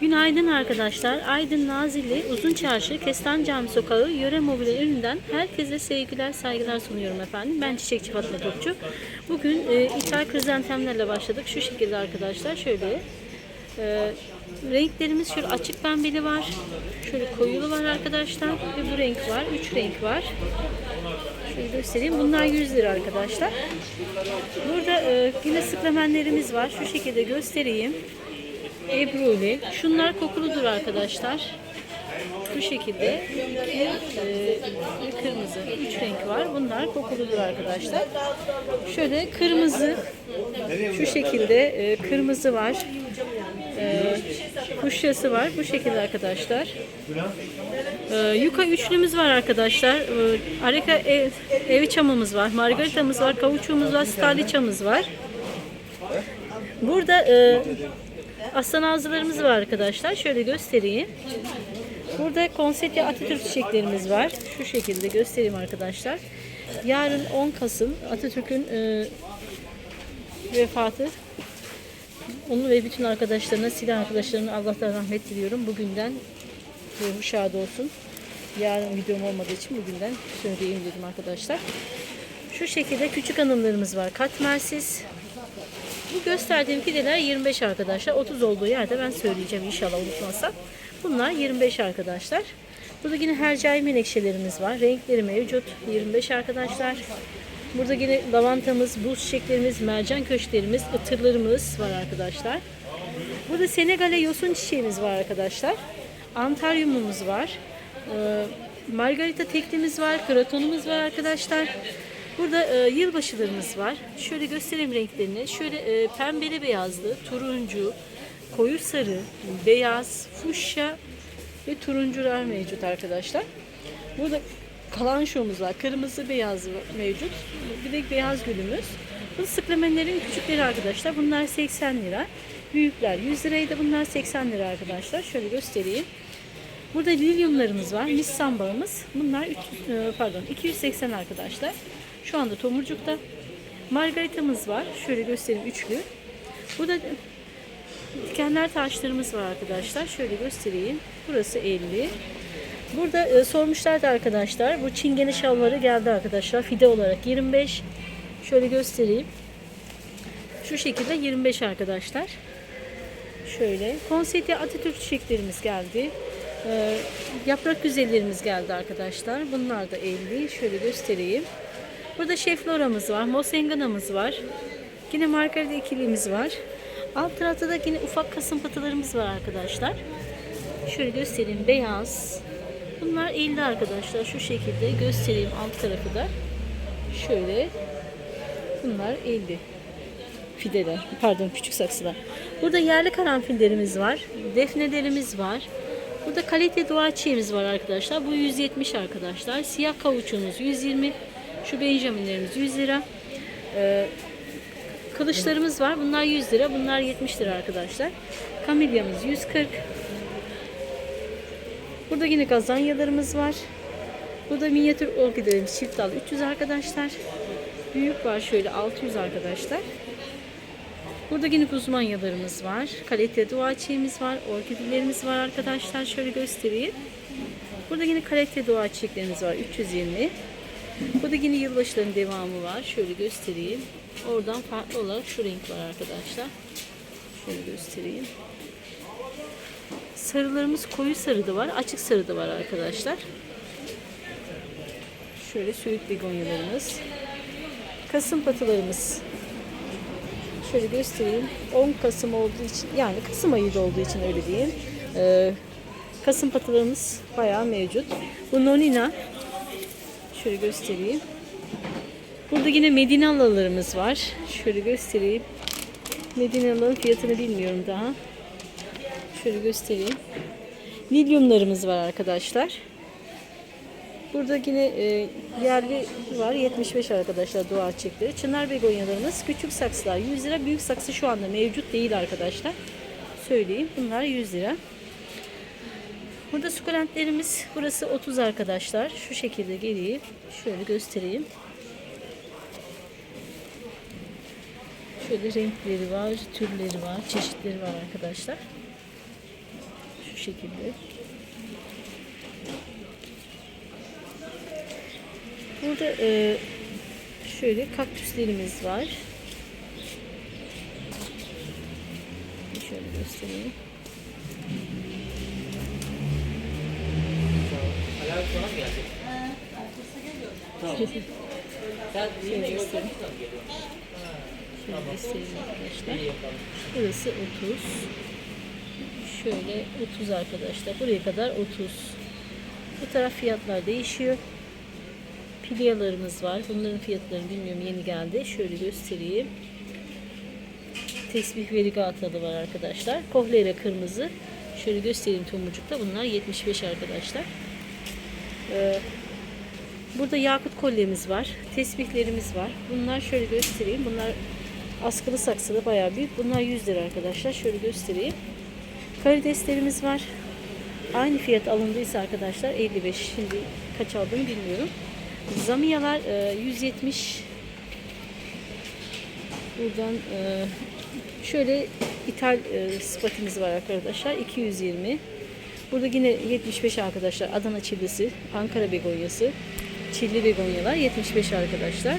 Günaydın arkadaşlar. Aydın Nazilli Uzun Çarşı Kestan Cami Sokağı Yöre Mobilya önünden herkese sevgiler saygılar sunuyorum efendim. Ben Çiçekçi Fatma Topçu. Bugün e, ithal krizantemlerle başladık. Şu şekilde arkadaşlar şöyle e, renklerimiz şöyle açık pembeli var. Şöyle koyulu var arkadaşlar. Ve bu renk var. Üç renk var. Şöyle göstereyim. Bunlar 100 lira arkadaşlar. Burada e, yine sıklamenlerimiz var. Şu şekilde göstereyim. Ebruli. Şunlar kokuludur arkadaşlar. Bu şekilde iki, e, kırmızı. Üç renk var. Bunlar kokuludur arkadaşlar. Şöyle kırmızı. Şu şekilde e, kırmızı var. E, kuşyası var. Bu şekilde arkadaşlar. E, yuka üçlümüz var arkadaşlar. E, areka ev, evi çamımız var. Margaritamız var. Kavuçuğumuz var. Staliçamız var. Burada e, aslan ağzılarımız var arkadaşlar. Şöyle göstereyim. Burada konseptli Atatürk çiçeklerimiz var. Şu şekilde göstereyim arkadaşlar. Yarın 10 Kasım Atatürk'ün e, vefatı. Onu ve bütün arkadaşlarına, silah arkadaşlarına Allah'tan rahmet diliyorum. Bugünden ruhu şad olsun. Yarın videom olmadığı için bugünden söyleyeyim dedim arkadaşlar. Şu şekilde küçük hanımlarımız var. Katmersiz. Bu gösterdiğim fideler 25 arkadaşlar. 30 olduğu yerde ben söyleyeceğim inşallah unutmazsam. Bunlar 25 arkadaşlar. Burada yine hercai menekşelerimiz var. Renkleri mevcut. 25 arkadaşlar. Burada yine lavantamız, buz çiçeklerimiz, mercan köşklerimiz, ıtırlarımız var arkadaşlar. Burada Senegal'e yosun çiçeğimiz var arkadaşlar. Antaryumumuz var. Ee, Margarita teklimiz var. Kratonumuz var arkadaşlar. Burada e, yılbaşılarımız var. Şöyle göstereyim renklerini. Şöyle e, pembeli beyazlı, turuncu, koyu sarı, beyaz, fuşya ve turuncular mevcut arkadaşlar. Burada kalan şovumuz var. Kırmızı beyaz mevcut. Bir de beyaz gülümüz. Bu sıklamenlerin küçükleri arkadaşlar. Bunlar 80 lira. Büyükler 100 liraydı. Bunlar 80 lira arkadaşlar. Şöyle göstereyim. Burada lilyumlarımız var. Nissan bağımız. Bunlar 300, e, pardon 280 arkadaşlar. Şu anda tomurcukta. Margaritamız var. Şöyle göstereyim üçlü. Burada dikenler taşlarımız var arkadaşlar. Şöyle göstereyim. Burası 50. Burada e, sormuşlardı arkadaşlar. Bu çingene şalvarı geldi arkadaşlar. Fide olarak 25. Şöyle göstereyim. Şu şekilde 25 arkadaşlar. Şöyle. Konseyte Atatürk çiçeklerimiz geldi. Ee, yaprak güzellerimiz geldi arkadaşlar. Bunlar da 50. Şöyle göstereyim. Burada şefloramız var. Mosengana'mız var. Yine margarita ikilimiz var. Alt tarafta da yine ufak kasım patılarımız var arkadaşlar. Şöyle göstereyim. Beyaz. Bunlar 50 arkadaşlar. Şu şekilde göstereyim alt tarafı da. Şöyle. Bunlar 50 fideler. Pardon küçük saksılar. Burada yerli karanfillerimiz var. Defnelerimiz var. Burada kalite dua çiğimiz var arkadaşlar. Bu 170 arkadaşlar. Siyah kavuçumuz 120. Şu benjaminlerimiz 100 lira. Ee, kılıçlarımız var. Bunlar 100 lira. Bunlar 70 lira arkadaşlar. Kamilyamız 140. Burada yine gazanyalarımız var. Burada minyatür orkidelerimiz çift dal 300 arkadaşlar. Büyük var şöyle 600 arkadaşlar. Burada yine guzmanyalarımız var. Kalite dua çiçeğimiz var. Orkidelerimiz var arkadaşlar. Şöyle göstereyim. Burada yine kalite dua çiçeklerimiz var. 320. Burada yine yılbaşıların devamı var. Şöyle göstereyim. Oradan farklı olarak şu renk var arkadaşlar. Şöyle göstereyim. Sarılarımız koyu sarı da var. Açık sarı da var arkadaşlar. Şöyle söğüt begonyalarımız. Kasım patılarımız Şöyle göstereyim. 10 Kasım olduğu için yani Kasım ayı da olduğu için öyle diyeyim. Ee, Kasım patılarımız bayağı mevcut. Bu Nonina. Şöyle göstereyim. Burada yine Medinalılarımız var. Şöyle göstereyim. Medinalıların fiyatını bilmiyorum daha. Şöyle göstereyim. Lilyumlarımız var arkadaşlar. Burada yine e, yerli var 75 arkadaşlar dua çiçekleri. Çınar begonyalarımız küçük saksılar 100 lira. Büyük saksı şu anda mevcut değil arkadaşlar. Söyleyeyim. Bunlar 100 lira. Burada sukulentlerimiz burası 30 arkadaşlar. Şu şekilde geleyim. Şöyle göstereyim. Şöyle renkleri var, türleri var, çeşitleri var arkadaşlar. şekilde. Burada e, şöyle kaktüslerimiz var. Şöyle göstereyim. Şöyle göstereyim. Şöyle göstereyim arkadaşlar. Burası 30. Şöyle 30 arkadaşlar. Buraya kadar 30. Bu taraf fiyatlar değişiyor. Pilyalarımız var. Bunların fiyatlarını bilmiyorum yeni geldi. Şöyle göstereyim. Tesbih verigatalı var arkadaşlar. Kohlera kırmızı. Şöyle göstereyim tomurcukta. Bunlar 75 arkadaşlar. Ee, burada yakut kolyemiz var. Tesbihlerimiz var. Bunlar şöyle göstereyim. Bunlar askılı saksılı bayağı büyük. Bunlar 100 lira arkadaşlar. Şöyle göstereyim. Karideslerimiz var. Aynı fiyat alındıysa arkadaşlar 55. Şimdi kaç aldığını bilmiyorum. Zamiyalar e, 170 Buradan e, şöyle ithal e, spatimiz var arkadaşlar. 220. Burada yine 75 arkadaşlar. Adana çillisi, Ankara begonyası, çilli begonyalar 75 arkadaşlar.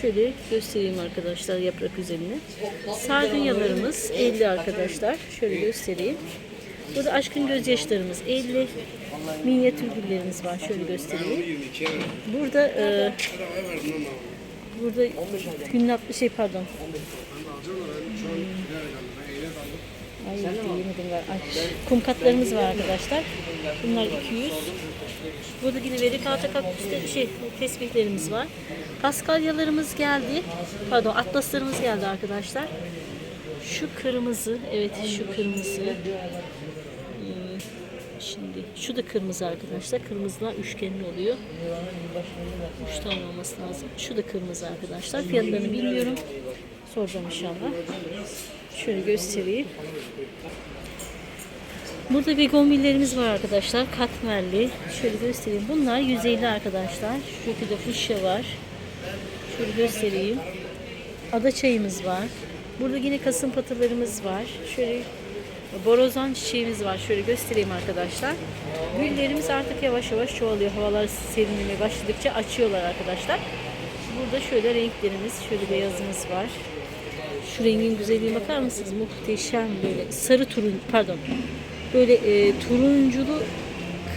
Şöyle göstereyim arkadaşlar yaprak üzerine. Sardunyalarımız 50 arkadaşlar. Şöyle göstereyim. Burada aşkın gözyaşlarımız 50. Minyatür güllerimiz var. Şöyle göstereyim. Burada e, burada günnaplı şey pardon. Ay ben. Ay, kum katlarımız var arkadaşlar. Bunlar 200. Burada yine verikata kaktüste şey tesbihlerimiz var. Paskalyalarımız geldi. Pardon atlaslarımız geldi arkadaşlar. Şu kırmızı, evet şu kırmızı. Ee, Şimdi şu da kırmızı arkadaşlar. Kırmızılar üçgenli oluyor. Üç tane olması lazım. Şu da kırmızı arkadaşlar. Fiyatlarını bilmiyorum. Soracağım inşallah. Şöyle göstereyim. Burada begonvillerimiz var arkadaşlar. Katmerli. Şöyle göstereyim. Bunlar 150 arkadaşlar. Şu şekilde fuşya var. Şöyle göstereyim. Ada çayımız var. Burada yine kasım patılarımız var. Şöyle borazan çiçeğimiz var. Şöyle göstereyim arkadaşlar. Güllerimiz artık yavaş yavaş çoğalıyor. Havalar serinlemeye başladıkça açıyorlar arkadaşlar. Burada şöyle renklerimiz, şöyle beyazımız var. Şu rengin güzelliğine bakar mısınız? Muhteşem böyle sarı turun pardon. Böyle e, turunculu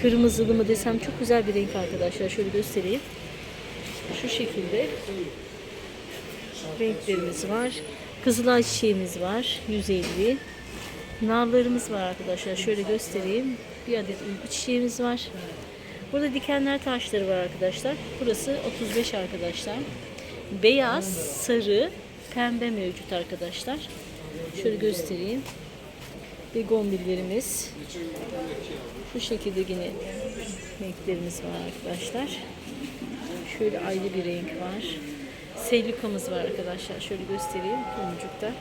kırmızılı mı desem çok güzel bir renk arkadaşlar. Şöyle göstereyim. Şu şekilde renklerimiz var. Kızılay çiçeğimiz var. 150. Narlarımız var arkadaşlar. Şöyle göstereyim. Bir adet uyku çiçeğimiz var. Burada dikenler taşları var arkadaşlar. Burası 35 arkadaşlar. Beyaz, sarı, pembe mevcut arkadaşlar. Şöyle göstereyim. Begonvillerimiz. Bu şekilde yine renklerimiz var arkadaşlar. Şöyle ayrı bir renk var. Selikamız var arkadaşlar. Şöyle göstereyim. Tomurcukta.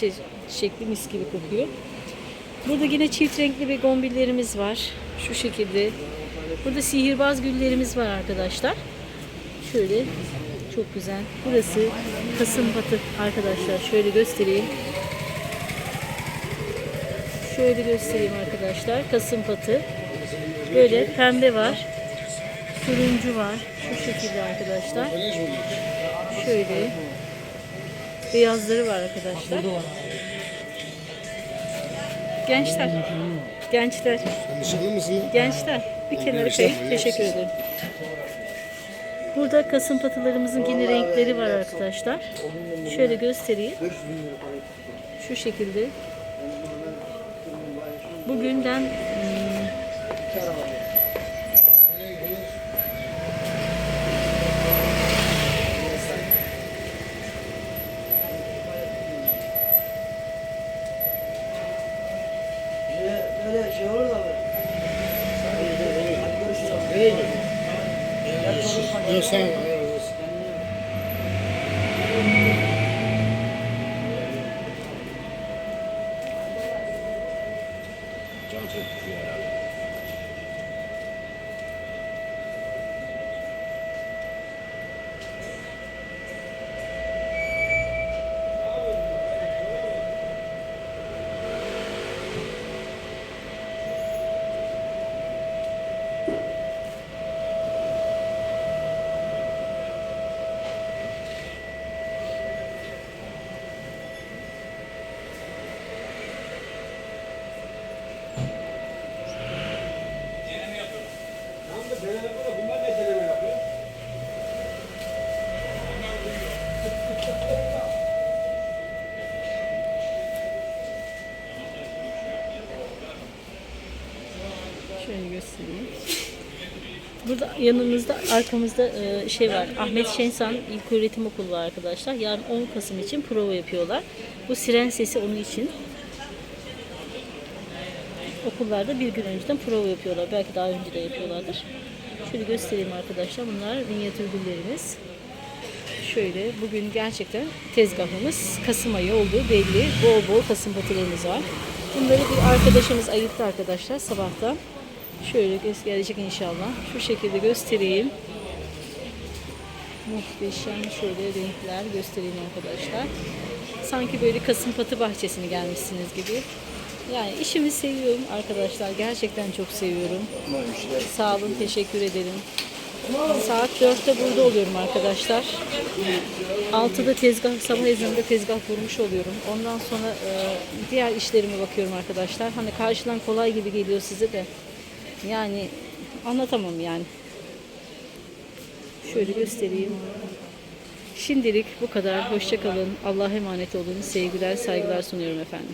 Şey, şekli mis gibi kokuyor. Burada yine çift renkli begonvillerimiz var. Şu şekilde. Burada sihirbaz güllerimiz var arkadaşlar. Şöyle çok güzel. Burası Kasımpatı arkadaşlar. Şöyle göstereyim. Şöyle göstereyim arkadaşlar. Kasımpatı. Böyle pembe var. Turuncu var. Şu şekilde arkadaşlar. Şöyle. Beyazları var arkadaşlar. Gençler. Gençler. Gençler. Bir kenara kayın. Teşekkür ederim. Burada kasım patılarımızın yine renkleri var arkadaşlar. Şöyle göstereyim. Şu şekilde. Bugünden hmm, Böyle şey olur da. Hadi görüşürüz. Yok sen. Burada yanımızda arkamızda e, şey var. Ahmet Şensan İlköğretim Okulu var arkadaşlar. Yarın 10 Kasım için prova yapıyorlar. Bu siren sesi onun için. Okullarda bir gün önceden prova yapıyorlar. Belki daha önce de yapıyorlardır. Şöyle göstereyim arkadaşlar. Bunlar minyatür güllerimiz. Şöyle bugün gerçekten tezgahımız Kasım ayı olduğu belli. Bol bol Kasım batılarımız var. Bunları bir arkadaşımız ayırttı arkadaşlar sabahtan. Şöyle gelecek inşallah. Şu şekilde göstereyim. Muhteşem şöyle renkler göstereyim arkadaşlar. Sanki böyle Kasım Patı bahçesine gelmişsiniz gibi. Yani işimi seviyorum arkadaşlar. Gerçekten çok seviyorum. Sağ olun, teşekkür ederim. Saat 4'te burada oluyorum arkadaşlar. 6'da tezgah, sabah ezanında tezgah kurmuş oluyorum. Ondan sonra e, diğer işlerime bakıyorum arkadaşlar. Hani karşıdan kolay gibi geliyor size de. Yani anlatamam yani. Şöyle göstereyim. Şimdilik bu kadar. Hoşçakalın. Allah'a emanet olun. Sevgiler, saygılar sunuyorum efendim.